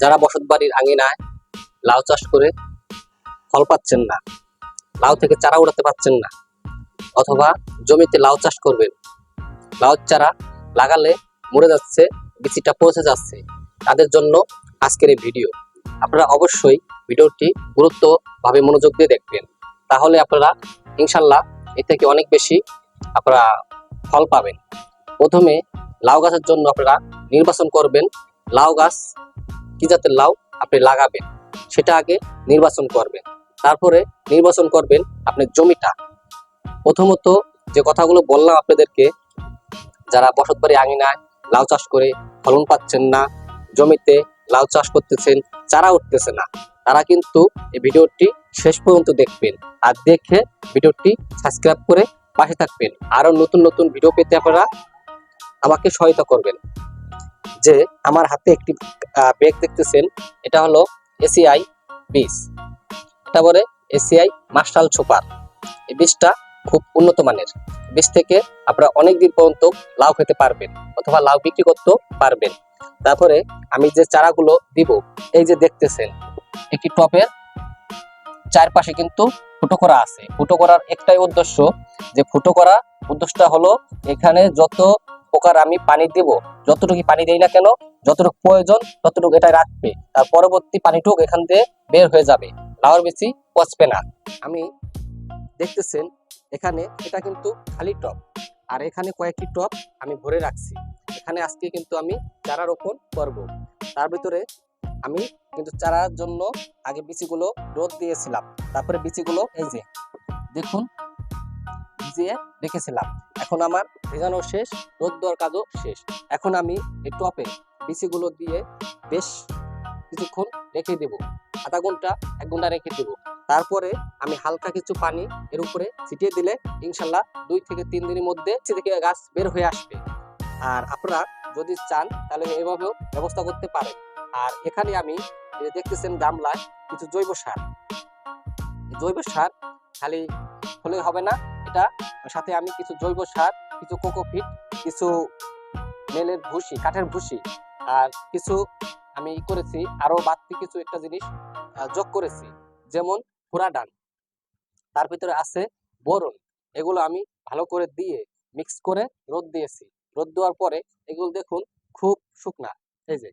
যারা বসত বাড়ির আঙিনায় লাউ চাষ করে ফল পাচ্ছেন না, লাউ থেকে চারা উড়াতে পাচ্ছেন না, অথবা জমিতে লাউ চাষ করবেন লাউ চারা লাগালে মরে যাচ্ছে, বিচিটা পচে যাচ্ছে, তাদের জন্য আজকের এই ভিডিও। আপনারা অবশ্যই ভিডিওটি গুরুত্বভাবে মনোযোগ দিয়ে দেখবেন। তাহলে আপনারা ইনশাল্লাহ এ থেকে অনেক বেশি আপনারা ফল পাবেন। প্রথমে লাউ গাছের জন্য আপনারা নির্বাচন করবেন। লাউ গাছ কি জাতের লাউ আপনি লাগাবেন, সেটা আগে নির্বাচন করবেন। তারপরে নির্বাচন করবেন আপনার জমিটা। প্রথমত যে কথাগুলো বললাম আপনাদেরকে, যারা বসত বাড়ি আঙিনায় লাউ চাষ করে ফলন পাচ্ছেন না, জমিতে লাউ চাষ করতেছেন, চারা উঠতেছে না, তারা কিন্তু এই ভিডিওটি শেষ পর্যন্ত দেখবেন। আর দেখে ভিডিওটি সাবস্ক্রাইব করে পাশে থাকবেন। আরও নতুন নতুন ভিডিও পেতে আপনারা আমাকে সহায়তা করবেন। যে আমার হাতে একটি ব্যাগ দেখতেছেন, এটা হলো এসিআই বীজ এটা বলে এসিআই মাস্টাল ছোপার এই বীজটা খুব উন্নত মানের। বীজ থেকে আপনারা অনেক দিন পর্যন্ত লাউ খেতে পারবেন অথবা লাউ বিক্রি করতে পারবেন। তারপরে আমি যে চারাগুলো দিব, এই যে দেখতেছেন, একটি টপের চারপাশে কিন্তু ফুটো করা আছে। ফুটো করার একটাই উদ্দেশ্য, যে ফুটো করা উদ্দেশ্যটা হলো এখানে যত প্রকার আমি পানি দেব। যতটুকু পানি দেই না কেন, যতটুকু প্রয়োজন, ততটুকু এটা রাখবে। তার পরবর্তী পানিটুক এখান থেকে বের হয়ে যাবে। লাউর বেশি পচবে না। আমি দেখতেছেন, এখানে এটা কিন্তু খালি টপ আর এখানে কয়েকটি টপ আমি ভরে রাখছি। এখানে আজকে কিন্তু আমি চারা রোপণ করব। তার ভিতরে আমি কিন্তু চারার জন্য আগে বিচিগুলো রোদ দিয়েছিলাম। তারপরে বিচিগুলো এই যে, দেখুন ভিজিয়ে রেখেছিলাম। এখন আমার ভেজানো শেষ, রোদ দেওয়ার কাজও শেষ। এখন আমি এই টপে বিচিগুলো দিয়ে বেশ কিছুক্ষণ রেখে দেব। আধা ঘণ্টা, এক ঘণ্টা রেখে দেব। তারপরে আমি হালকা কিছু পানি এর উপরে ছিটিয়ে দিলে ইনশাল্লাহ দুই থেকে তিন দিনের মধ্যে থেকে গাছ বের হয়ে আসবে। আর আপনারা যদি চান, তাহলে এভাবেও ব্যবস্থা করতে পারেন। আর এখানে আমি দেখতেছেন গামলায় কিছু জৈব সার। জৈব সার খালি হলে হবে না এটা। সাথে আমি কিছু জৈব সার, কিছু কোকোপিট কিছু মেলের ভুসি, কাঠের ভুসি, আর কিছু আমি করেছি, আরও বাড়তি কিছু একটা জিনিস যোগ করেছি। যেমন ফুরাডান তার ভিতরে আছে বোরন। এগুলো আমি ভালো করে দিয়ে মিক্স করে রোদ দিয়েছি। রোদ দেওয়ার পরে এগুলো দেখুন খুব শুকনা। এই যে।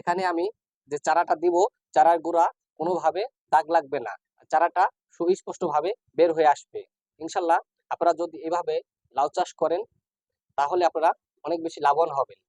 এখানে আমি যে চারাটা দিব, চারার গুঁড়া কোনোভাবে দাগ লাগবে না। চারাটা সুস্পষ্ট ভাবে বের হয়ে আসবে। ইনশাল্লাহ, আপনারা যদি এভাবে লাউ চাষ করেন, তাহলে আপনারা অনেক বেশি লাভবান হবেন।